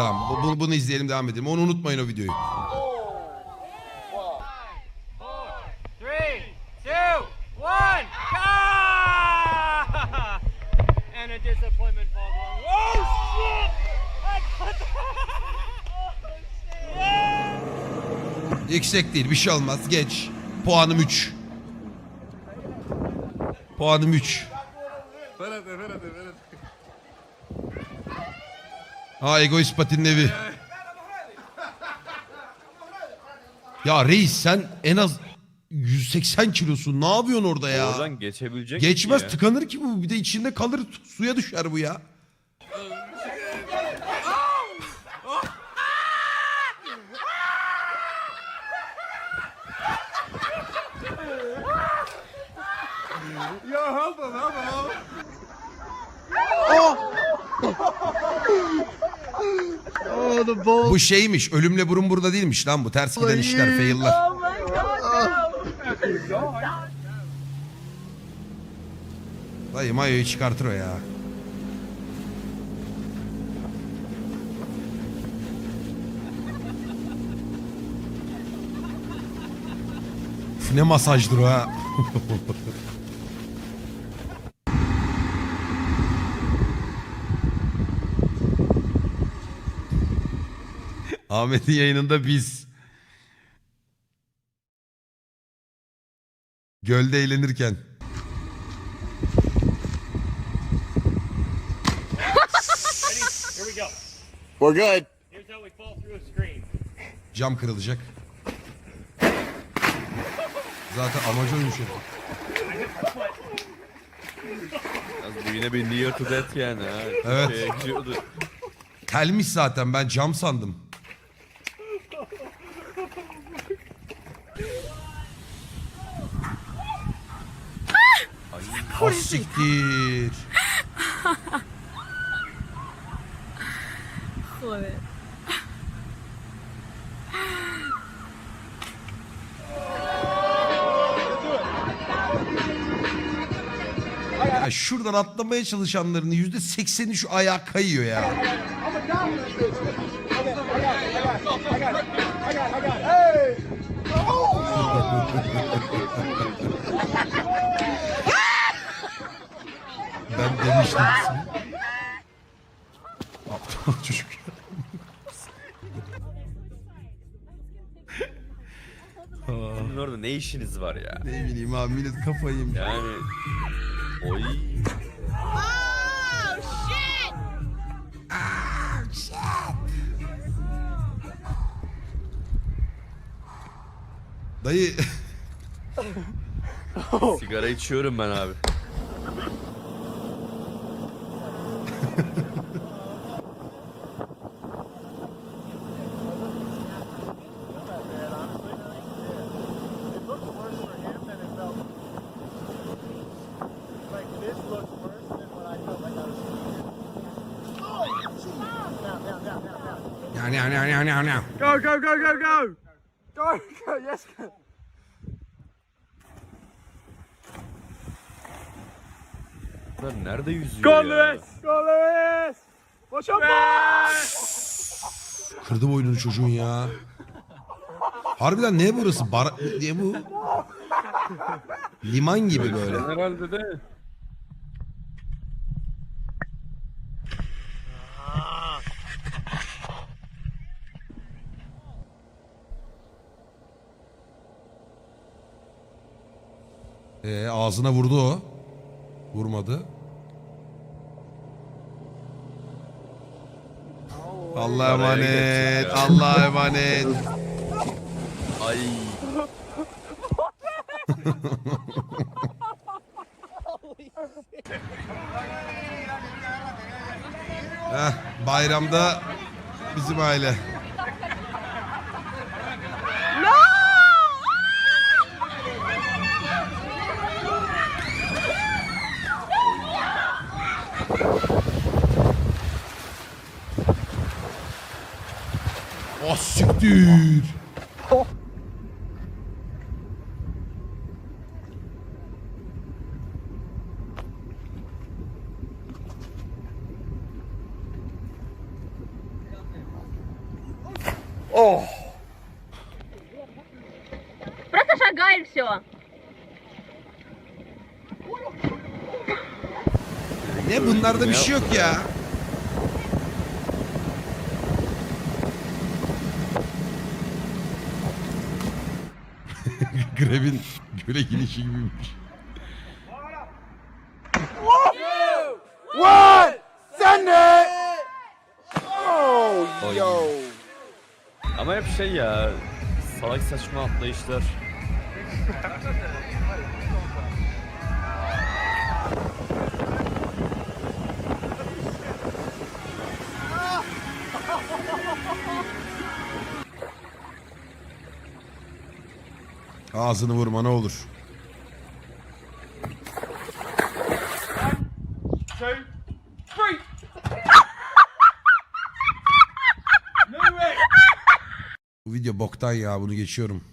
Tamam bu- bu- bunu izleyelim devam edelim. Onu unutmayın o videoyu. Three, two, one, go! and a disappointment falls along. Oh shit! I got that! Yüksek değil bir şey olmaz geç. Puanım 3. Puanım 3. Ha egoist patinin evi. Ya reis sen en az 180 kilosun. Ne yapıyorsun orada ya? Oradan geçebilecek Geçmez mi ya? tıkanır ki bu. Bir de içinde kalır suya düşer bu ya. Bu şeymiş. Ölümle burun burada değilmiş lan bu. Ters giden işler, fail'lar. Dayı mayoyu çıkartır o ya. Üf, Ne masajdır o ha. Ahmet'in yayınında biz. Gölde eğlenirken. We're good. Here's how we fall through a screen. Cam kırılacak. Zaten amacı oymuş ya. Yalnız Bu yine bir near to death yani ha. Evet. Giriyordu. Telmiş zaten ben cam sandım. Ay, siktir. Joder. Ya şuradan atlamaya çalışanların yüzde sekseni şu ayağa kayıyor ya. ben demiştim. Aptal çocuk. Sizin orada ne işiniz var ya? Ne bileyim abi millet kafayı yemiş. Yani... Oy. Dayı Sigara içiyorum ben abi. Yani yani yani yani yani. Go, go, go, go, go! Go, go, yes, go. Bunlar nerede yüzüyor Go, ya? Lewis! Go, Lewis! Watch out, Kırdı boynunu çocuğun ya. Harbiden ne burası? Bar diye bu. Liman gibi böyle. Herhalde de. Ee, ağzına vurdu o. Vurmadı. Allah'a emanet. Allah'a emanet. Ay. Heh, bayramda bizim aile. Oh siktir. Просто шагай и все. Ne bunlarda bir şey yok ya. Greb'in göle girişi gibiymiş. Oy. Ama hep şey ya. Salak saçma atlayışlar. Ağzını vurma ne olur. Bu video boktan ya bunu geçiyorum.